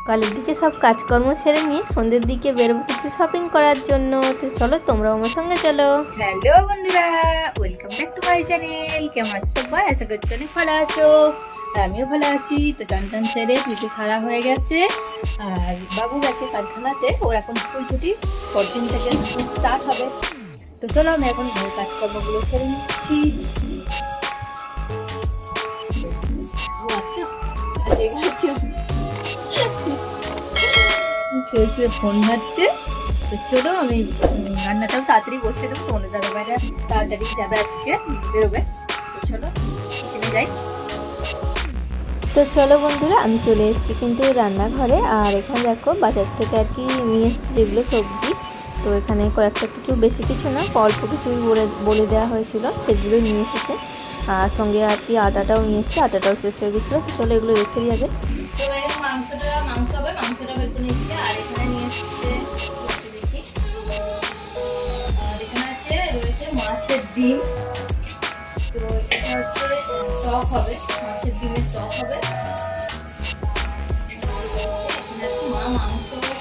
সকালের দিকে সব কাজকর্ম সেরে নিয়ে সন্ধ্যের দিকে বেরোবো কিছু শপিং করার জন্য। তো চলো, তোমরাও আমার সঙ্গে চলো। হ্যালো বন্ধুরা। Welcome back to my channel কেমন আছো সবাই? আশা করছি অনেক ভালো আছো। আমিও ভালো আছি। তো টান টান সেরে পুজো সারা হয়ে গেছে। আর বাবু গেছে কারখানাতে। ওর এখন স্কুল ছুটি। পরদিন থেকে স্কুল স্টার্ট হবে। তো চলো, আমি এখন কাজকর্মগুলো সেরে নিচ্ছি। শুয়ে ফোন ঘাটছে। তো চলো আমি রান্নাটাও তাড়াতাড়ি বসে দেবো তোমাদের দাদা বাইরে তাড়াতাড়ি যাবে আজকে বেরোবে। তো চলো কিচেনে যাই। তো চলো বন্ধুরা আমি চলে এসেছি কিন্তু রান্নাঘরে। আর এখানে দেখো বাজার থেকে আর কি নিয়ে এসেছি যেগুলো সবজি। তো এখানে কয়েকটা কিছু বেশি কিছু না অল্প কিছুই বলে বলে দেওয়া হয়েছিল সেগুলো নিয়ে এসেছে। আর সঙ্গে আর কি আটাটাও নিয়ে এসেছে আটাটাও শেষ হয়ে গেছিল। চলো এগুলো রেখে আগে তো মাংসটা মাংস হবে মাংসটা বের করে এখানে নিয়ে এসছে আছে, রয়েছে মাছের ডিম। তো টক হবে, মাছের ডিমের টক হবে।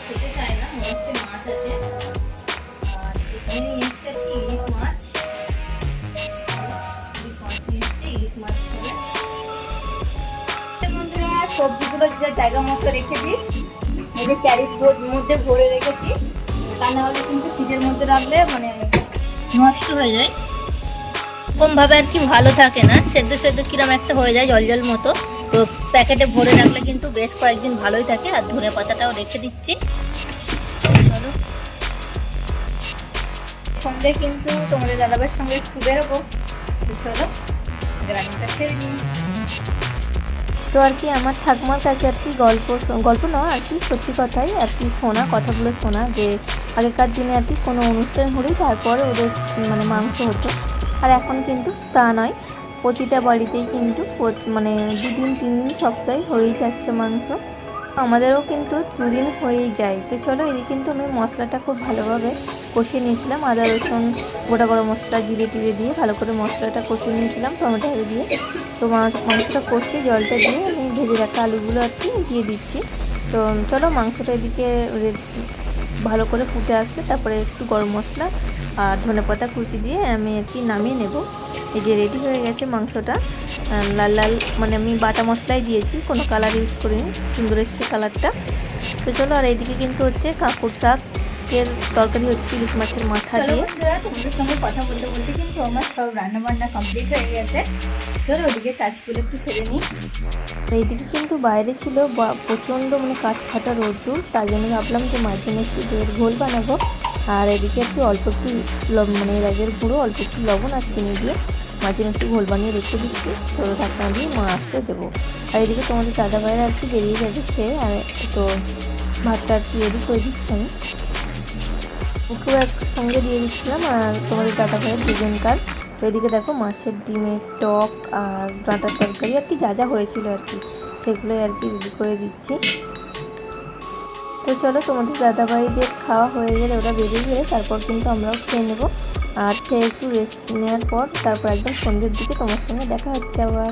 খেতে চায় না হচ্ছে মাছ মাছ। নিয়ে এসছে মাছ হবে বন্ধুরা, সবজিগুলো যে জায়গা মতো রেখে দিই। যে ক্যারির মধ্যে ভরে রেখেছি। তা না হলে কিন্তু ফ্রিজের মধ্যে রাখলে মানে নষ্ট হয়ে যায়। কম ভাবে আর কি ভালো থাকে না। সেদ্ধ সেদ্ধ কিরম একটা হয়ে যায় জল জল মতো। তো প্যাকেটে ভরে রাখলে কিন্তু বেশ কয়েকদিন ভালোই থাকে। আর ধনে পাতাটাও রেখে দিচ্ছি। চলো। সন্ধে কিন্তু তোমাদের দাদাবার সঙ্গে একটু বেরোবো। চলো গ্রামটা নিই। তো আর কি আমার ঠাকুমার কাছে আর কি গল্প গল্প নয়, আর কি সত্যি কথাই, আর কি শোনা, কথাগুলো শোনা, যে আগেকার দিনে আর কি কোনো অনুষ্ঠান হলেই তারপরে ওদের মানে মাংস হতো। আর এখন কিন্তু তা নয়, প্রতিটা বাড়িতেই কিন্তু মানে দুদিন, তিন দিন সপ্তাহে হয়েই যাচ্ছে মাংস। আমাদেরও কিন্তু দুদিন হয়েই যায়। তো চলো এদিকে কিন্তু আমি মশলাটা খুব ভালোভাবে কষিয়ে নিয়েছিলাম। আদা, রসুন, গোটা গরম মশলা, জিরে টিরে দিয়ে ভালো করে মশলাটা কষিয়ে নিয়েছিলাম, টমেটো দিয়ে। তো মাছ- মাংসটা কষিয়ে জলটা দিয়ে আমি ভেজে রাখা আলুগুলো আর কি দিয়ে দিচ্ছি। তো চলো মাংসটা এদিকে ভালো করে ফুটে আসবে তারপরে একটু গরম মশলা আর ধনে পাতা কুচি দিয়ে আমি আর কি নামিয়ে নেব। এই যে রেডি হয়ে গেছে মাংসটা। লাল লাল মানে আমি বাটা মশলাই দিয়েছি, কোনো কালার ইউজ করিনি, সুন্দর এসছে কালারটা তো চলো আর এইদিকে কিন্তু হচ্ছে কাকুর শাকের তরকারি হচ্ছে ইলিশ মাছের মাথা দিয়ে। তোমাদের সঙ্গে কথা বলতে বলতে কিন্তু আমার সব রান্না বান্না কমপ্লিট হয়ে গেছে। চলো ওদিকে কাজগুলো একটু সেরে নিই। এইদিকে কিন্তু বাইরে ছিল প্রচণ্ড মানে কাঠ ফাটা রোদ্দুর তার জন্য ভাবলাম যে মাঝে জন্য একটু দইয়ের ঘোল বানাবো। আর এদিকে একটু অল্প একটু মানে রাজের গুঁড়ো অল্প একটু লবণ আর চিনি দিয়ে মাঝে একটু ঘোল বানিয়ে রেখে দিচ্ছি। তো ঢাকনা দিয়ে মা আসতে দেবো। আর এদিকে তোমাদের দাদা ভাইয়ের আর কি বেরিয়ে খেয়ে আর তো ভাতটা আর কি রেডি করে দিচ্ছি আমি। ওকেও একসঙ্গে দিয়ে দিচ্ছিলাম, আর তোমাদের দাদা ভাইয়ের দুজনকার তো এদিকে দেখো মাছের ডিমের টক আর ডাঁটার তরকারি, আর কি যা যা হয়েছিল আর কি, সেগুলোই আর কি রেডি করে দিচ্ছি। তো চলো তোমাদের দাদাভাইদের খাওয়া হয়ে গেলে ওরা বেরিয়ে গেলে তারপর কিন্তু আমরাও খেয়ে নেব। আর খেয়ে একটু রেস্ট নেওয়ার পর তারপর একদম সন্ধ্যের দিকে তোমার সঙ্গে দেখা হচ্ছে আবার।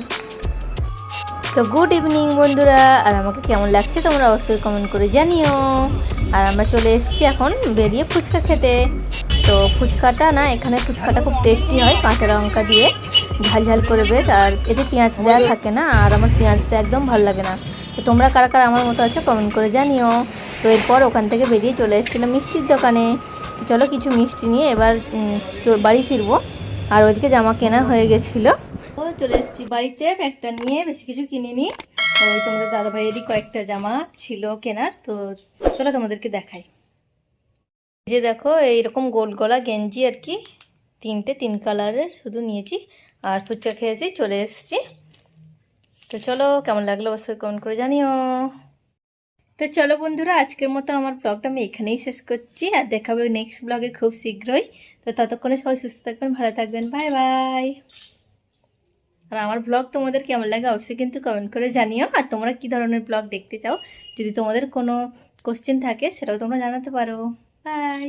তো গুড ইভিনিং বন্ধুরা, আর আমাকে কেমন লাগছে তোমরা অবশ্যই কমেন্ট করে জানিও। আর আমরা চলে এসেছি এখন বেরিয়ে ফুচকা খেতে। তো ফুচকাটা না, এখানে ফুচকাটা খুব টেস্টি হয়, কাঁচা লঙ্কা দিয়ে ঝাল ঝাল করে বেশ। আর এতে পেঁয়াজ দেওয়া থাকে না, আর আমার পেঁয়াজ একদম ভালো লাগে না। তো তোমরা কারা কারা আমার মতো আছে কমেন্ট করে জানিও। তো এরপর ওখান থেকে বেরিয়ে চলে এসেছিলাম মিষ্টির দোকানে। চলো কিছু মিষ্টি নিয়ে এবার বাড়ি ফিরবো। আর ওইদিকে জামা কেনা হয়ে গেছিল। চলে এসেছি বাড়িতে, ব্যাগটা নিয়ে বেশি কিছু কিনিনি ওই তোমাদের দাদা ভাইয়েরই কয়েকটা জামা ছিল কেনার, তো চলো তোমাদেরকে দেখাই। যে দেখো, এইরকম গোল গলা গেঞ্জি আর কি, তিনটে, তিন কালারের শুধু নিয়েছি, আর ফুচকা খেয়েছি, চলে এসেছি। তো চলো, কেমন লাগল অবশ্যই কমেন্ট করে জানিও। তো চলো বন্ধুরা, আজকের মতো আমার ব্লগটা আমি এখানেই শেষ করছি, আর দেখাবে নেক্সট ব্লগে খুব শীঘ্রই। তো ততক্ষণে সবাই সুস্থ থাকবেন, ভালো থাকবেন বাই বাই আর আমার ব্লগ তোমাদের কেমন লাগে অবশ্যই কিন্তু কমেন্ট করে জানিও। আর তোমরা কি ধরনের ব্লগ দেখতে চাও? যদি তোমাদের কোনো কোশ্চেন থাকে, সেটাও তোমরা জানাতে পারো। বাই